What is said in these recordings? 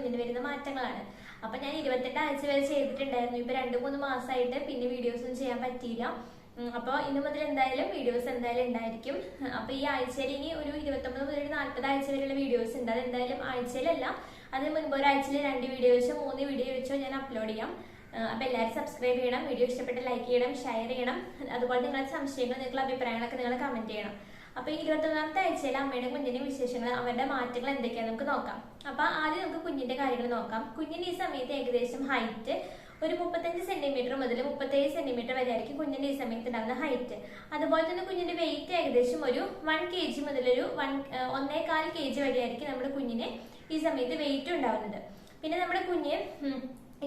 കുഞ്ഞിന് വരുന്ന മാറ്റങ്ങളാണ്. അപ്പൊ ഞാൻ ഇരുപത്തെട്ട് ആഴ്ച വരെ ചെയ്തിട്ടുണ്ടായിരുന്നു. ഇപ്പൊ രണ്ടു മൂന്ന് മാസമായിട്ട് പിന്നെ വീഡിയോസ് ഒന്നും ചെയ്യാൻ പറ്റിയില്ല. അപ്പോൾ അപ്പൊ ഇന്ന് മുതൽ എന്തായാലും വീഡിയോസ് എന്തായാലും ഉണ്ടായിരിക്കും. അപ്പൊ ഈ ആഴ്ചയിൽ ഇനി ഒരു ഇരുപത്തൊമ്പത് മുതൽ നാൽപ്പത് ആഴ്ച വരെയുള്ള വീഡിയോസ് ഉണ്ട്. അത് എന്തായാലും ആഴ്ചയിലല്ല. അതിന് മുൻപ് ഒരാഴ്ചയിൽ രണ്ട് വീഡിയോ വെച്ചോ മൂന്ന് വീഡിയോ വെച്ചോ ഞാൻ അപ്ലോഡ് ചെയ്യാം. അപ്പോൾ അപ്പൊ എല്ലാവരും സബ്സ്ക്രൈബ് ചെയ്യണം. വീഡിയോ ഇഷ്ടപ്പെട്ട് ലൈക്ക് ചെയ്യണം ഷെയർ ചെയ്യണം. അതുപോലെ നിങ്ങളുടെ സംശയങ്ങൾ നിങ്ങളുടെ അഭിപ്രായങ്ങളൊക്കെ നിങ്ങൾ കമന്റ് ചെയ്യണം. അപ്പൊ ഈ ഇരുപത്തൊന്നാമത്തെ ആഴ്ചയിൽ അമ്മയുടെ കുഞ്ഞിന്റെ വിശേഷങ്ങൾ അവരുടെ മാറ്റങ്ങൾ എന്തൊക്കെയാണെന്ന് നമുക്ക് നോക്കാം. അപ്പൊ ആദ്യം നമുക്ക് കുഞ്ഞിന്റെ കാര്യങ്ങൾ നോക്കാം. കുഞ്ഞിന്റെ ഈ സമയത്ത് ഏകദേശം ഹൈറ്റ് ഒരു മുപ്പത്തഞ്ച് സെന്റിമീറ്റർ മുതൽ മുപ്പത്തേഴ് സെന്റിമീറ്റർ വരെ ആയിരിക്കും കുഞ്ഞിന്റെ ഈ സമയത്ത് ഉണ്ടാകുന്ന ഹൈറ്റ് അതുപോലെ തന്നെ കുഞ്ഞിന്റെ വെയിറ്റ് ഏകദേശം ഒരു വൺ കെ ജി മുതൽ ഒരു വൺ ഒന്നേകാൽ കെ ജി വരെ ആയിരിക്കും നമ്മുടെ കുഞ്ഞിന് ഈ സമയത്ത് വെയിറ്റ് ഉണ്ടാവുന്നത് പിന്നെ നമ്മുടെ കുഞ്ഞ്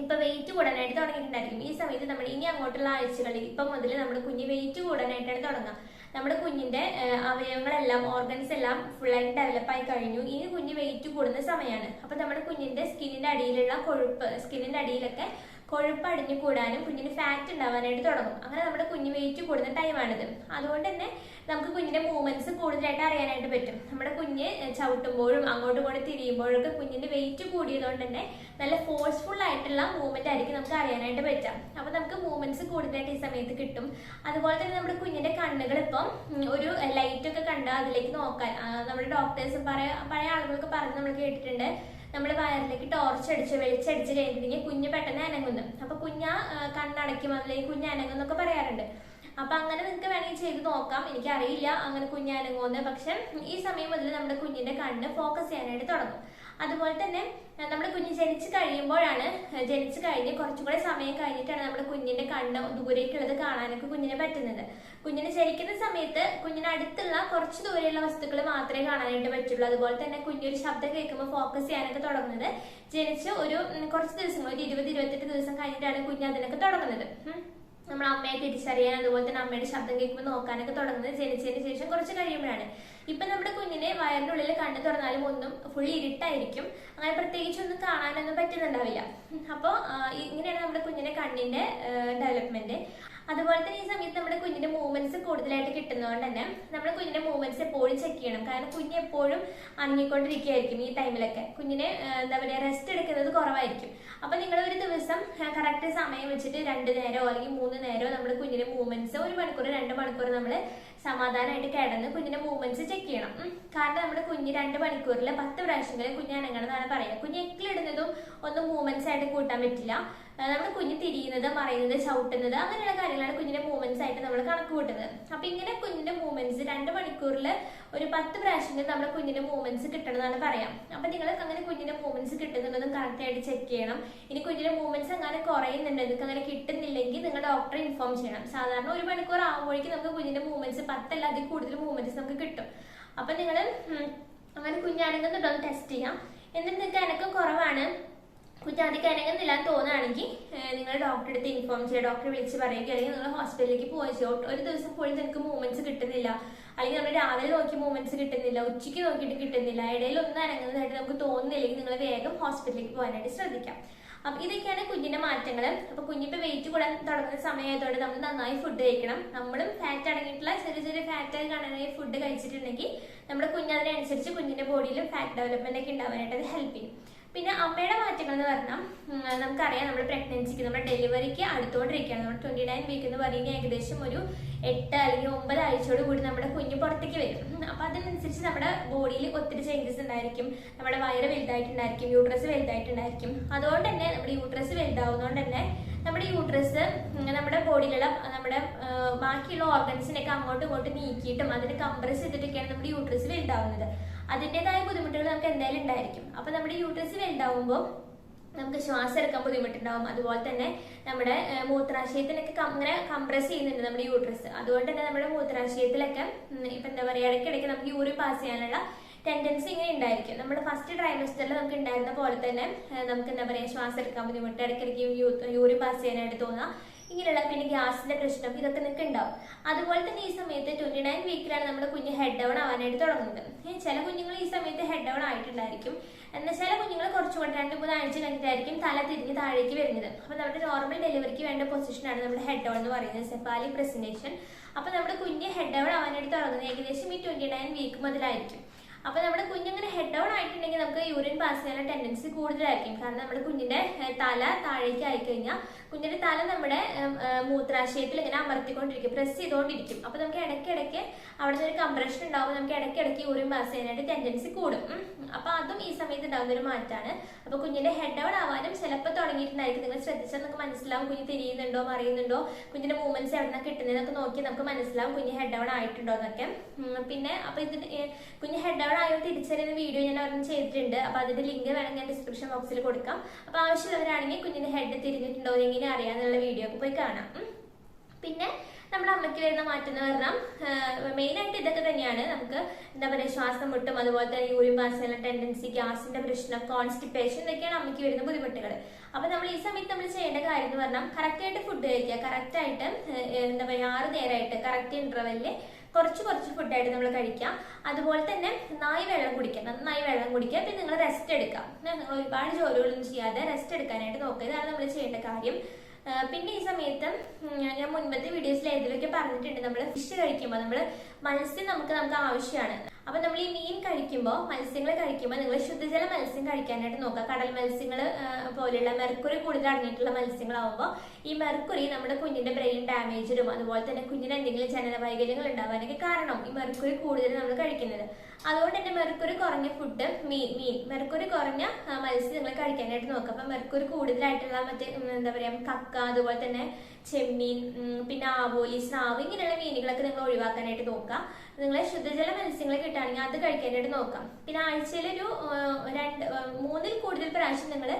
ഇപ്പൊ വെയിറ്റ് കൂടാനായിട്ട് തുടങ്ങിയിട്ടുണ്ടായിരിക്കും. ഈ സമയത്ത് നമ്മൾ ഇനി അങ്ങോട്ടുള്ള ആഴ്ചകളിൽ ഇപ്പൊ മുതൽ നമ്മുടെ കുഞ്ഞ് വെയിറ്റ് കൂടാനായിട്ടാണ് തുടങ്ങുക. നമ്മുടെ കുഞ്ഞിന്റെ അവയവങ്ങളെല്ലാം ഓർഗൻസ് എല്ലാം ഫുള്ളായിട്ട് ഡെവലപ്പ് ആയി കഴിഞ്ഞു. ഇനി കുഞ്ഞ് വെയിറ്റ് കൂടുന്ന സമയമാണ് അപ്പൊ നമ്മുടെ കുഞ്ഞിന്റെ സ്കിന്നിന്റെ അടിയിലുള്ള കൊഴുപ്പ് സ്കിന്നിന്റെ അടിയിലൊക്കെ കൊഴുപ്പ് അടിഞ്ഞു കൂടാനും കുഞ്ഞിന് ഫാറ്റ് ഉണ്ടാവാനായിട്ട് തുടങ്ങും. അങ്ങനെ നമ്മുടെ കുഞ്ഞ് വെയിറ്റ് കൂടുന്ന ടൈമാണിത് അതുകൊണ്ട് തന്നെ നമുക്ക് കുഞ്ഞിന്റെ മൂവ്മെന്റ്സ് കൂടുതലായിട്ട് അറിയാനായിട്ട് പറ്റും. നമ്മുടെ കുഞ്ഞ് ചവിട്ടുമ്പോഴും അങ്ങോട്ടും ഇങ്ങോട്ടും തിരിയുമ്പോഴൊക്കെ കുഞ്ഞിന്റെ വെയിറ്റ് കൂടിയതുകൊണ്ട് തന്നെ നല്ല ഫോഴ്സ്ഫുൾ ആയിട്ടുള്ള മൂവ്മെന്റ് ആയിരിക്കും നമുക്ക് അറിയാനായിട്ട് പറ്റാം അപ്പൊ നമുക്ക് മൂവ്മെന്റ്സ് കൂടുതലായിട്ട് ഈ സമയത്ത് കിട്ടും. അതുപോലെ തന്നെ നമ്മുടെ കുഞ്ഞിന്റെ കണ്ണുകൾ ഇപ്പം ഒരു ലൈറ്റ് ഒക്കെ കണ്ട് അതിലേക്ക് നോക്കാൻ നമ്മുടെ ഡോക്ടേഴ്സ് പഴയ പഴയ ആളുകളൊക്കെ പറഞ്ഞ് നമ്മൾ കേട്ടിട്ടുണ്ട്. നമ്മൾ വയറിലേക്ക് ടോർച്ച് അടിച്ച് വെളിച്ചടിച്ച് കഴിഞ്ഞിട്ടുണ്ടെങ്കിൽ കുഞ്ഞ് പെട്ടെന്ന് അനങ്ങുന്നു. അപ്പൊ കുഞ്ഞ കണ്ണടയ്ക്കും അതിലേക്ക് കുഞ്ഞ് അനങ്ങുന്നൊക്കെ പറയാറുണ്ട്. അപ്പൊ അങ്ങനെ നിങ്ങൾക്ക് വേണമെങ്കിൽ ചെയ്ത് നോക്കാം. എനിക്കറിയില്ല അങ്ങനെ കുഞ്ഞ് അനങ്ങുമെന്ന് പക്ഷെ ഈ സമയം മുതൽ നമ്മുടെ കുഞ്ഞിന്റെ കണ്ണ് ഫോക്കസ് ചെയ്യാനായിട്ട് തുടങ്ങും. അതുപോലെ തന്നെ നമ്മൾ കുഞ്ഞ് ജനിച്ചു കഴിയുമ്പോഴാണ് ജനിച്ചു കഴിഞ്ഞ് കുറച്ചും കൂടെ സമയം കഴിഞ്ഞിട്ടാണ് നമ്മുടെ കുഞ്ഞിന്റെ കണ്ണ് ദൂരേക്കുള്ളത് കാണാനൊക്കെ കുഞ്ഞിനെ പറ്റുന്നത്. കുഞ്ഞിനെ ജനിക്കുന്ന സമയത്ത് കുഞ്ഞിന് അടുത്തുള്ള കുറച്ച് ദൂരെയുള്ള വസ്തുക്കൾ മാത്രമേ കാണാനായിട്ട് പറ്റുള്ളൂ. അതുപോലെ തന്നെ കുഞ്ഞൊരു ശബ്ദം കേൾക്കുമ്പോൾ ഫോക്കസ് ചെയ്യാനൊക്കെ തുടങ്ങുന്നത്. ജനിച്ച് ഒരു കുറച്ച് ദിവസങ്ങൾ ഒരു ഇരുപത് ഇരുപത്തെട്ട് ദിവസം കഴിഞ്ഞിട്ടാണ് കുഞ്ഞ് അതിനൊക്കെ തുടങ്ങുന്നത്. നമ്മൾ അമ്മയെ തിരിച്ചറിയാൻ അതുപോലെ തന്നെ അമ്മയുടെ ശബ്ദം കേൾക്കുമ്പോൾ നോക്കാനൊക്കെ തുടങ്ങുന്നത് ജനിച്ചതിന് ശേഷം കുറച്ച് കഴിയുമ്പോഴാണ്. ഇപ്പൊ നമ്മുടെ കുഞ്ഞിനെ വയറിന്റെ ഉള്ളിൽ കണ്ണു തുറന്നാലും ഒന്നും ഫുൾ ഇരുട്ടായിരിക്കും. അങ്ങനെ പ്രത്യേകിച്ച് ഒന്നും കാണാനൊന്നും പറ്റുന്നുണ്ടാവില്ല. അപ്പോൾ ഇങ്ങനെയാണ് നമ്മുടെ കുഞ്ഞിന്റെ കണ്ണിന്റെ ഡെവലപ്മെന്റ് അതുപോലെ തന്നെ ഈ സമയത്ത് നമ്മുടെ കുഞ്ഞിന്റെ മൂവ്മെന്റ്സ് കൂടുതലായിട്ട് കിട്ടുന്നതുകൊണ്ട് തന്നെ നമ്മൾ കുഞ്ഞിന്റെ മൂവ്മെന്റ്സ് എപ്പോഴും ചെക്ക് ചെയ്യണം. കാരണം കുഞ്ഞ് എപ്പോഴും അനങ്ങിക്കൊണ്ടിരിക്കുകയായിരിക്കും ഈ ടൈമിലൊക്കെ കുഞ്ഞിന് എന്താ പറയുക റെസ്റ്റ് എടുക്കുന്നത് കുറവായിരിക്കും. അപ്പൊ നിങ്ങൾ ഒരു ദിവസം കറക്റ്റ് സമയം വെച്ചിട്ട് രണ്ട് നേരോ അല്ലെങ്കിൽ മൂന്ന് നേരോ നമ്മുടെ കുഞ്ഞിന്റെ മൂവ്മെന്റ്സ് ഒരു മണിക്കൂർ രണ്ട് മണിക്കൂർ നമ്മൾ സമാധാനമായിട്ട് കിടന്ന് കുഞ്ഞിന്റെ മൂവ്മെന്റ്സ് ചെക്ക് ചെയ്യണം. കാരണം നമ്മുടെ കുഞ്ഞ് രണ്ട് മണിക്കൂറിൽ പത്ത് പ്രാവശ്യങ്ങളിൽ കുഞ്ഞ് അനങ്ങണം എന്നാണ് പറയുക. കുഞ്ഞ് എക്കിലിടുന്നതും ഒന്നും മൂവ്മെന്റ്സ് ആയിട്ട് കൂട്ടാൻ പറ്റില്ല. നമ്മുടെ കുഞ്ഞ് തിരിയുന്നത് മറയുന്നത് ചവിട്ടുന്നത് അങ്ങനെയുള്ള കാര്യങ്ങളാണ് കുഞ്ഞിന്റെ മൂവ്മെന്റ്സ് ആയിട്ട് നമ്മൾ കണക്ക് കൂട്ടുന്നത്. അപ്പൊ ഇങ്ങനെ കുഞ്ഞിന്റെ മൂവ്മെന്റ്സ് രണ്ട് മണിക്കൂറിൽ ഒരു പത്ത് പ്രാവശ്യങ്ങളിൽ നമ്മുടെ കുഞ്ഞിന്റെ മൂവ്മെന്റ്സ് കിട്ടണം എന്നാണ് പറയാം. അപ്പൊ നിങ്ങൾ അങ്ങനെ കുഞ്ഞിന്റെ മൂവ്മെന്റ്സ് കിട്ടുന്നുണ്ടെന്നും കറക്റ്റ് ആയിട്ട് ചെക്ക് ചെയ്യണം. ഇനി കുഞ്ഞിന്റെ മൂവ്മെന്റ്സ് അങ്ങനെ കുറയുന്നുണ്ട് നിങ്ങൾക്ക് അങ്ങനെ കിട്ടുന്നില്ലെങ്കിൽ നിങ്ങൾ ഡോക്ടറെ ഇൻഫോം ചെയ്യണം. സാധാരണ ഒരു മണിക്കൂർ ആകുമ്പോഴേക്കും നമുക്ക് കുഞ്ഞിന്റെ മൂവ്മെന്റ്സ് പത്തല്ല അതിൽ കൂടുതൽ മൂവ്മെന്റ്സ് നമുക്ക് കിട്ടും. അപ്പൊ നിങ്ങൾ അങ്ങനെ കുഞ്ഞാണെന്നുണ്ടോ ഒന്ന് ടെസ്റ്റ് ചെയ്യാം. എന്നിട്ട് നിങ്ങൾക്ക് അനക്കം കുറവാണ്. കുഞ്ഞാതിക്ക് അനങ്ങുന്നില്ല എന്ന് തോന്നുകയാണെങ്കിൽ നിങ്ങൾ ഡോക്ടറെ അടുത്ത് ഇൻഫോം ചെയ്യുക ഡോക്ടറെ വിളിച്ച് പറയുക അല്ലെങ്കിൽ നിങ്ങൾ ഹോസ്പിറ്റലിലേക്ക് ചെയ്യും. ഒരു ദിവസം പോലും നിങ്ങൾക്ക് മൂവ്മെന്റ്സ് കിട്ടുന്നില്ല. അല്ലെങ്കിൽ നമ്മൾ രാവിലെ നോക്കി മൂവ്മെന്റ്സ് കിട്ടുന്നില്ല ഉച്ചയ്ക്ക് നോക്കിയിട്ട് കിട്ടുന്നില്ല. ഇടയിൽ ഒന്നും അനങ്ങുന്നതായിട്ട് നമുക്ക് തോന്നുന്നില്ലെങ്കിൽ നിങ്ങൾ വേഗം ഹോസ്പിറ്റലിലേക്ക് പോകാനായിട്ട് ശ്രദ്ധിക്കാം. അപ്പൊ ഇതൊക്കെയാണ് കുഞ്ഞിന്റെ മാറ്റങ്ങൾ അപ്പൊ കുഞ്ഞിപ്പോ വെയിറ്റ് കൂടാൻ തുടങ്ങുന്ന സമയമായതോടെ നമ്മൾ നന്നായി ഫുഡ് കഴിക്കണം. നമ്മളും ഫാറ്റ് അടങ്ങിയിട്ടുള്ള ചെറിയ ചെറിയ ഫാറ്റ് ആയി കാണാനായി ഫുഡ് കഴിച്ചിട്ടുണ്ടെങ്കിൽ നമ്മുടെ കുഞ്ഞതിനനുസരിച്ച് കുഞ്ഞിന്റെ ബോഡിയിൽ ഫാറ്റ് ഡെവലപ്മെന്റ് ഒക്കെ ഉണ്ടാവാനായിട്ട് അത് ഹെൽപ്പ് ചെയ്യും. പിന്നെ അമ്മയുടെ മാറ്റങ്ങൾ എന്ന് പറഞ്ഞാൽ നമുക്കറിയാം നമ്മൾ പ്രഗ്നൻസിക്ക് നമ്മുടെ ഡെലിവറിക്ക് അടുത്തുകൊണ്ടിരിക്കുകയാണ്. നമ്മൾ ട്വന്റി നയൻ വീക്ക് എന്ന് പറയുന്നത് ഏകദേശം ഒരു എട്ട് അല്ലെങ്കിൽ ഒമ്പത് ആഴ്ചയോട് കൂടി നമ്മുടെ കുഞ്ഞ് പുറത്തേക്ക് വരും. അപ്പോൾ അതിനനുസരിച്ച് നമ്മുടെ ബോഡിയിൽ ഒത്തിരി ചേഞ്ചസ് ഉണ്ടായിരിക്കും. നമ്മുടെ വയറ് വലുതായിട്ടുണ്ടായിരിക്കും യൂട്രസ് വലുതായിട്ടുണ്ടായിരിക്കും. അതുകൊണ്ട് തന്നെ നമ്മുടെ യൂട്രസ് വലുതാവുന്നതുകൊണ്ട് തന്നെ നമ്മുടെ യൂട്രസ് നമ്മുടെ ബോഡിയിലുള്ള നമ്മുടെ ബാക്കിയുള്ള ഓർഗൻസിനൊക്കെ അങ്ങോട്ടും ഇങ്ങോട്ടും നീക്കിയിട്ടും അതിനെ കംപ്രസ് ചെയ്തിട്ടൊക്കെയാണ് നമ്മുടെ യൂട്രസ് വലുതാവുന്നത്. അതിന്റെതായ ബുദ്ധിമുട്ടുകൾ നമുക്ക് എന്തായാലും ഉണ്ടായിരിക്കും. അപ്പൊ നമ്മുടെ യൂട്രസ് വലുതാവുമ്പോൾ നമുക്ക് ശ്വാസം എടുക്കാൻ ബുദ്ധിമുട്ടുണ്ടാവും. അതുപോലെ തന്നെ നമ്മുടെ മൂത്രാശയത്തിനൊക്കെ അങ്ങനെ കംപ്രസ് ചെയ്യുന്നുണ്ട് നമ്മുടെ യൂട്രസ് അതുകൊണ്ട് തന്നെ നമ്മുടെ മൂത്രാശയത്തിലൊക്കെ ഇപ്പൊ എന്താ പറയുക ഇടയ്ക്കിടയ്ക്ക് നമുക്ക് യൂറിൻ പാസ് ചെയ്യാനുള്ള ടെൻഡൻസി ഇങ്ങനെ ഉണ്ടായിരിക്കും. നമ്മുടെ ഫസ്റ്റ് ട്രൈമസ്റ്ററിൽ നമുക്ക് ഉണ്ടായിരുന്ന പോലെ തന്നെ നമുക്ക് എന്താ പറയുക ശ്വാസം എടുക്കാൻ ബുദ്ധിമുട്ട് ഇടയ്ക്കിടയ്ക്ക് യൂറിൻ പാസ് ചെയ്യാനായിട്ട് തോന്നുക ഇങ്ങനെയുള്ള പിന്നെ ഗ്യാസിന്റെ പ്രശ്നം ഇതൊക്കെ നിങ്ങൾക്ക് ഉണ്ടാവും അതുപോലെ തന്നെ ഈ സമയത്ത് ട്വന്റി നയൻ വീക്കിലാണ് നമ്മുടെ കുഞ്ഞ് ഹെഡ് ഡൗൺ ആവാനായിട്ട് തുടങ്ങുന്നത്. ചില കുഞ്ഞുങ്ങൾ ഈ സമയത്ത് ഹെഡ് ഡൗൺ ആയിട്ടുണ്ടായിരിക്കും. എന്നാൽ ചില കുഞ്ഞുങ്ങൾ കുറച്ചുകൂടെ രണ്ട് മൂന്ന് ആഴ്ച കഴിഞ്ഞിട്ടായിരിക്കും തല തിരിഞ്ഞ് താഴേക്ക് വരുന്നത്. അപ്പൊ നമ്മുടെ നോർമൽ ഡെലിവറിക്ക് വേണ്ട പൊസിഷനാണ് നമ്മുടെ ഹെഡ് ഡൗൺ എന്ന് പറയുന്നത് സെഫാലി പ്രസന്റേഷൻ അപ്പൊ നമ്മുടെ കുഞ്ഞ് ഹെഡ് ഡൗൺ ആവാനായിട്ട് തുടങ്ങുന്നത് ഏകദേശം ഈ ട്വന്റി നയൻ വീക്ക് മുതലായിരിക്കും. അപ്പൊ നമ്മുടെ കുഞ്ഞിങ്ങനെ ഹെഡ് ഡൗൺ ആയിട്ടുണ്ടെങ്കിൽ നമുക്ക് യൂറിൻ പാസ് ചെയ്യാനുള്ള ടെൻഡൻസി കൂടുതലായിരിക്കും. കാരണം നമ്മുടെ കുഞ്ഞിന്റെ തല താഴേക്ക് ആയിക്കഴിഞ്ഞാൽ കുഞ്ഞിന്റെ തല നമ്മുടെ മൂത്രാശയത്തിൽ ഇങ്ങനെ അമർത്തിക്കൊണ്ടിരിക്കും പ്രസ് ചെയ്തുകൊണ്ടിരിക്കും. അപ്പൊ നമുക്ക് ഇടയ്ക്കിടയ്ക്ക് അവിടെ ഒരു കംപ്രഷൻ ഉണ്ടാവും നമുക്ക് ഇടയ്ക്കിടയ്ക്ക് യൂറിൻ പാസ് ചെയ്യാനായിട്ട് ടെൻഡൻസി കൂടും. അപ്പോൾ അപ്പൊ അതും ഈ സമയത്ത് ഉണ്ടാകുന്ന ഒരു മാറ്റാണ്. അപ്പൊ കുഞ്ഞിന്റെ ഹെഡ് ഡൗൺ ആവാനും ചിലപ്പോൾ തുടങ്ങിയിട്ടുണ്ടായിരിക്കും. നിങ്ങൾ ശ്രദ്ധിച്ചാൽ നമുക്ക് മനസ്സിലാവും കുഞ്ഞ് തിരിയുന്നുണ്ടോ മറിയുന്നുണ്ടോ കുഞ്ഞിന്റെ മൂവ്മെന്റ്സ് എവിടെ നിന്നാണ് കിട്ടുന്നതെന്നൊക്കെ നോക്കി നമുക്ക് മനസ്സിലാവും കുഞ്ഞ് ഹെഡ് ഡൗൺ ആയിട്ടുണ്ടോ എന്നൊക്കെ. പിന്നെ അപ്പൊ ഇത് കുഞ്ഞ് ഹെഡ് ഡൗൺ ആയോ തിരിച്ചറിയുന്ന വീഡിയോ ഞാൻ ഒരെണ്ണം ചെയ്തിട്ടുണ്ട്. അപ്പൊ അതിന്റെ ലിങ്ക് വേണമെങ്കിൽ ഞാൻ ഡിസ്ക്രിപ്ഷൻ ബോക്സിൽ കൊടുക്കാം. അപ്പൊ ആവശ്യമുള്ളവരാണെങ്കിൽ കുഞ്ഞിന്റെ ഹെഡ് തിരിഞ്ഞിട്ടുണ്ടോ എങ്ങനെ അറിയാന്നുള്ള വീഡിയോ ഒക്കെ പോയി കാണാം. പിന്നെ നമ്മുടെ അമ്മയ്ക്ക് വരുന്ന മാറ്റം എന്ന് പറഞ്ഞാൽ മെയിൻ ആയിട്ട് ഇതൊക്കെ തന്നെയാണ്. നമുക്ക് എന്താ പറയുക ശ്വാസം മുട്ടും അതുപോലെ തന്നെ യൂറിൻ പാസിനുള്ള ടെൻഡൻസി ഗ്യാസിന്റെ പ്രശ്നം കോൺസ്റ്റിപ്പേഷൻ ഇതൊക്കെയാണ് അമ്മയ്ക്ക് വരുന്ന ബുദ്ധിമുട്ടുകൾ. അപ്പൊ നമ്മൾ ഈ സമയത്ത് നമ്മൾ ചെയ്യേണ്ട കാര്യം എന്ന് പറഞ്ഞാൽ കറക്റ്റ് ആയിട്ട് ഫുഡ് കഴിക്കുക. കറക്റ്റ് ആയിട്ട് എന്താ പറയുക ആറ് നേരമായിട്ട് കറക്റ്റ് ഇന്റർവെല്ലിൽ കുറച്ച് കുറച്ച് ഫുഡായിട്ട് നമ്മൾ കഴിക്കാം. അതുപോലെ തന്നെ നന്നായി വെള്ളം കുടിക്കുക നന്നായി വെള്ളം കുടിക്കുക. പിന്നെ നിങ്ങൾ റെസ്റ്റ് എടുക്കാം നിങ്ങൾ ഒരുപാട് ജോലികളൊന്നും ചെയ്യാതെ റെസ്റ്റ് എടുക്കാനായിട്ട് നോക്കുക. ഇതാണ് നമ്മൾ ചെയ്യേണ്ട കാര്യം. പിന്നെ ഈ സമയത്ത് ഞാൻ മുൻപത്തെ വീഡിയോസിൽ ഏതിലൊക്കെ പറഞ്ഞിട്ടുണ്ട്. നമ്മൾ ഫിഷ് കഴിക്കുമ്പോൾ നമ്മൾ മത്സ്യം നമുക്ക് നമുക്ക് ആവശ്യമാണ്. അപ്പൊ നമ്മൾ ഈ മീൻ കഴിക്കുമ്പോൾ മത്സ്യങ്ങൾ കഴിക്കുമ്പോൾ നിങ്ങൾ ശുദ്ധജല മത്സ്യം കഴിക്കാനായിട്ട് നോക്കുക. കടൽ മത്സ്യങ്ങൾ പോലെയുള്ള മെർക്കുറി കൂടുതൽ അടങ്ങിയിട്ടുള്ള മത്സ്യങ്ങളാവുമ്പോൾ ഈ മെർക്കുറി നമ്മുടെ കുഞ്ഞിന്റെ ബ്രെയിൻ ഡാമേജിലും അതുപോലെ തന്നെ കുഞ്ഞിന് എന്തെങ്കിലും ജനന വൈകല്യങ്ങൾ ഉണ്ടാവാനൊക്കെ കാരണം ഈ മെർക്കുറി കൂടുതൽ നമ്മൾ കഴിക്കുന്നത്. അതുകൊണ്ട് തന്നെ മെർക്കുറി കുറഞ്ഞ ഫുഡ് മീൻ മീൻ മെർക്കുറി കുറഞ്ഞ മത്സ്യം നിങ്ങൾ കഴിക്കാനായിട്ട് നോക്കുക. അപ്പൊ മെർക്കുറി കൂടുതലായിട്ടുള്ള മറ്റേ എന്താ പറയാ കക്ക അതുപോലെ തന്നെ ചെമ്മീൻ പിന്നെ ആവോലി സ്രാവ് ഇങ്ങനെയുള്ള മീനുകളൊക്കെ നിങ്ങൾ ഒഴിവാക്കാനായിട്ട് നോക്കാം നിങ്ങൾ ശുദ്ധജല മത്സ്യങ്ങൾ കിട്ടുകയാണെങ്കിൽ അത് കഴിക്കാനായിട്ട് നോക്കാം പിന്നെ ആഴ്ചയിൽ ഒരു രണ്ട് മൂന്നിൽ കൂടുതൽ പ്രാവശ്യം നിങ്ങൾ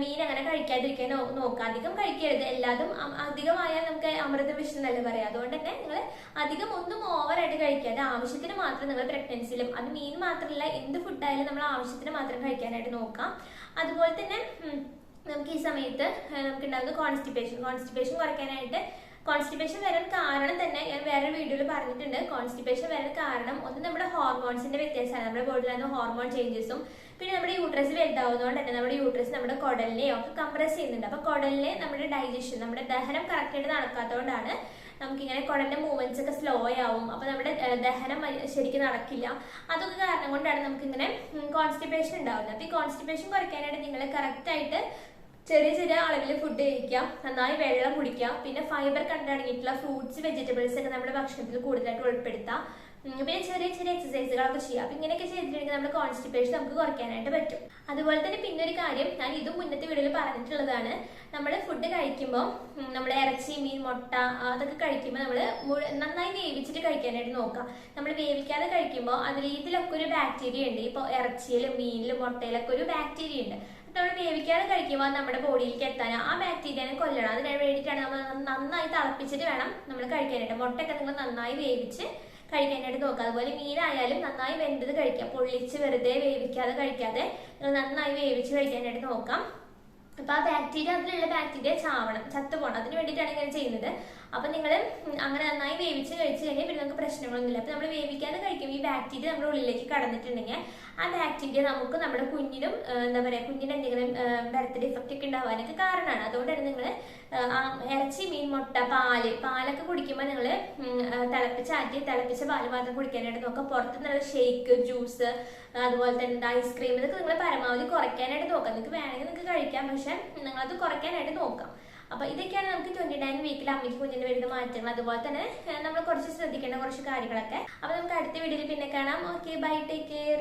മീൻ അങ്ങനെ കഴിക്കാതിരിക്കാൻ നോക്കുക. അധികം കഴിക്കരുത്. എല്ലാതും അധികമായാൽ നമുക്ക് അമൃത വിഷം എന്നല്ലേ പറയാം അതുകൊണ്ട് തന്നെ നിങ്ങൾ അധികം ഒന്നും ഓവറായിട്ട് കഴിക്കാതെ ആവശ്യത്തിന് മാത്രം നിങ്ങൾ പ്രഗ്നൻസിയിലും അത് മീൻ മാത്രമല്ല എന്ത് ഫുഡായാലും നമ്മൾ ആവശ്യത്തിന് മാത്രം കഴിക്കാനായിട്ട് നോക്കാം അതുപോലെ തന്നെ നമുക്ക് ഈ സമയത്ത് നമുക്ക് ഉണ്ടാകുന്ന കോൺസ്റ്റിപ്പേഷൻ കോൺസ്റ്റിപ്പേഷൻ കുറയ്ക്കാനായിട്ട് കോൺസ്റ്റിപ്പേഷൻ വരാൻ കാരണം തന്നെ ഞാൻ വേറെ വീഡിയോയിൽ പറഞ്ഞിട്ടുണ്ട്. കോൺസ്റ്റിപ്പേഷൻ വരാൻ കാരണം ഒന്ന് നമ്മുടെ ഹോർമോൺസിന്റെ വ്യത്യാസമാണ്. നമ്മുടെ ബോഡിയിലാണ് ഹോർമോൺ ചേഞ്ചസും പിന്നെ നമ്മുടെ യൂട്രസ് വലുതാവുന്നതുകൊണ്ട് തന്നെ നമ്മുടെ യൂട്രസ് നമ്മുടെ കുടലിനെ ഒക്കെ കംപ്രസ് ചെയ്യുന്നുണ്ട്. അപ്പൊ കുടലിനെ നമ്മുടെ ഡൈജഷൻ നമ്മുടെ ദഹനം കറക്റ്റായിട്ട് നടക്കാത്തതുകൊണ്ടാണ് നമുക്കിങ്ങനെ കുടലിന്റെ മൂവ്മെന്റ്സ് ഒക്കെ സ്ലോ ആവും. അപ്പൊ നമ്മുടെ ദഹനം ശരിക്കും നടക്കില്ല. അതൊക്കെ കാരണം കൊണ്ടാണ് നമുക്കിങ്ങനെ കോൺസ്റ്റിപ്പേഷൻ ഉണ്ടാവുന്നത്. അപ്പൊ ഈ കോൺസ്റ്റിപ്പേഷൻ കുറയ്ക്കാനായിട്ട് നിങ്ങൾ കറക്റ്റ് ആയിട്ട് ചെറിയ ചെറിയ അളവിൽ ഫുഡ് കഴിക്കാം നന്നായി വെള്ളം കുടിക്കാം പിന്നെ ഫൈബർ കണ്ടടങ്ങിയിട്ടുള്ള ഫ്രൂട്ട്സ് വെജിറ്റബിൾസ് ഒക്കെ നമ്മുടെ ഭക്ഷണത്തിൽ കൂടുതലായിട്ട് ഉൾപ്പെടുത്താം. പിന്നെ ചെറിയ ചെറിയ എക്സസൈസുകളൊക്കെ ചെയ്യാം അപ്പൊ ഇങ്ങനെയൊക്കെ ചെയ്തിട്ടുണ്ടെങ്കിൽ നമ്മുടെ കോൺസ്റ്റിപ്പേഷൻ നമുക്ക് കുറയ്ക്കാനായിട്ട് പറ്റും. അതുപോലെ തന്നെ പിന്നെ ഒരു കാര്യം ഞാൻ ഇതും മുന്നത്തെ വീഡിയോയിൽ പറഞ്ഞിട്ടുള്ളതാണ്. നമ്മൾ ഫുഡ് കഴിക്കുമ്പോൾ നമ്മൾ ഇറച്ചി മീൻ മുട്ട അതൊക്കെ കഴിക്കുമ്പോൾ നമ്മൾ നന്നായി വേവിച്ചിട്ട് കഴിക്കാനായിട്ട് നോക്കാം നമ്മൾ വേവിക്കാതെ കഴിക്കുമ്പോൾ അതിൽ ഇതിലൊക്കെ ഒരു ബാക്ടീരിയ ഉണ്ട്. ഇപ്പോൾ ഇറച്ചിയിലും മീനിലും മുട്ടയിലൊക്കെ ഒരു ബാക്ടീരിയ ഉണ്ട്. നമ്മൾ വേവിക്കാതെ കഴിക്കുമ്പോൾ നമ്മുടെ ബോഡിയിലേക്ക് എത്താൻ ആ ബാക്ടീരിയനെ കൊല്ലണം. അതിന് വേണ്ടിയിട്ടാണ് നമ്മൾ നന്നായി തിളപ്പിച്ചിട്ട് വേണം നമ്മൾ കഴിക്കാനായിട്ട്. മുട്ടയൊക്കെ നിങ്ങൾ നന്നായി വേവിച്ച് കഴിക്കാനായിട്ട് നോക്കുക. അതുപോലെ മീനായാലും നന്നായി വെന്തത് കഴിക്കുക. പൊള്ളിച്ച് വെറുതെ വേവിക്കാതെ കഴിക്കാതെ നിങ്ങൾ നന്നായി വേവിച്ച് കഴിക്കാനായിട്ട് നോക്കാം. അപ്പൊ ആ ബാക്ടീരിയ അതിലുള്ള ബാക്ടീരിയ ചാവണം ചത്തുപോകണം അതിന് വേണ്ടിയിട്ടാണ് ഇങ്ങനെ ചെയ്യുന്നത്. അപ്പൊ നിങ്ങൾ അങ്ങനെ നന്നായി വേവിച്ച് കഴിച്ചു കഴിഞ്ഞാൽ പിന്നെ നമുക്ക് പ്രശ്നങ്ങളൊന്നുമില്ല. അപ്പൊ നമ്മൾ വേവിക്കാതെ കഴിക്കുമ്പോൾ ഈ ബാക്ടീരിയ നമ്മുടെ ഉള്ളിലേക്ക് കടന്നിട്ടുണ്ടെങ്കിൽ ആ ബാക്ടീരിയ നമുക്ക് നമ്മുടെ കുഞ്ഞിനും എന്താ പറയാ കുഞ്ഞിന് എന്തെങ്കിലും ബർത്ത് ഡിഫക്റ്റ് ഒക്കെ ഉണ്ടാവാനൊക്കെ കാരണമാണ്. അതുകൊണ്ടാണ് നിങ്ങൾ ഇറച്ചി മീൻ മുട്ട പാൽ പാലൊക്കെ കുടിക്കുമ്പോൾ നിങ്ങൾ തിളപ്പിച്ച ആറ്റി തിളപ്പിച്ച പാൽ മാത്രം കുടിക്കാനായിട്ട് നോക്കുക. പുറത്തുനിന്നുള്ള ഷേക്ക് ജ്യൂസ് അതുപോലെ തന്നെ ഐസ്ക്രീം ഇതൊക്കെ നിങ്ങൾ പരമാവധി കുറയ്ക്കാനായിട്ട് നോക്കാം നിങ്ങൾക്ക് വേണമെങ്കിൽ നിങ്ങൾക്ക് കഴിക്കാം. പക്ഷെ നിങ്ങളത് കുറയ്ക്കാനായിട്ട് നോക്കാം അപ്പൊ ഇതൊക്കെയാണ് നമുക്ക് ട്വന്റി നയൻ വീക്കിൽ അമ്മയ്ക്ക് കുഞ്ഞിന് വരുന്ന മാറ്റങ്ങൾ. അതുപോലെ തന്നെ നമ്മൾ കുറച്ച് ശ്രദ്ധിക്കേണ്ട കുറച്ച് കാര്യങ്ങളൊക്കെ. അപ്പൊ നമുക്ക് അടുത്ത വീഡിയോയിൽ പിന്നെ കാണാം. Okay bye take care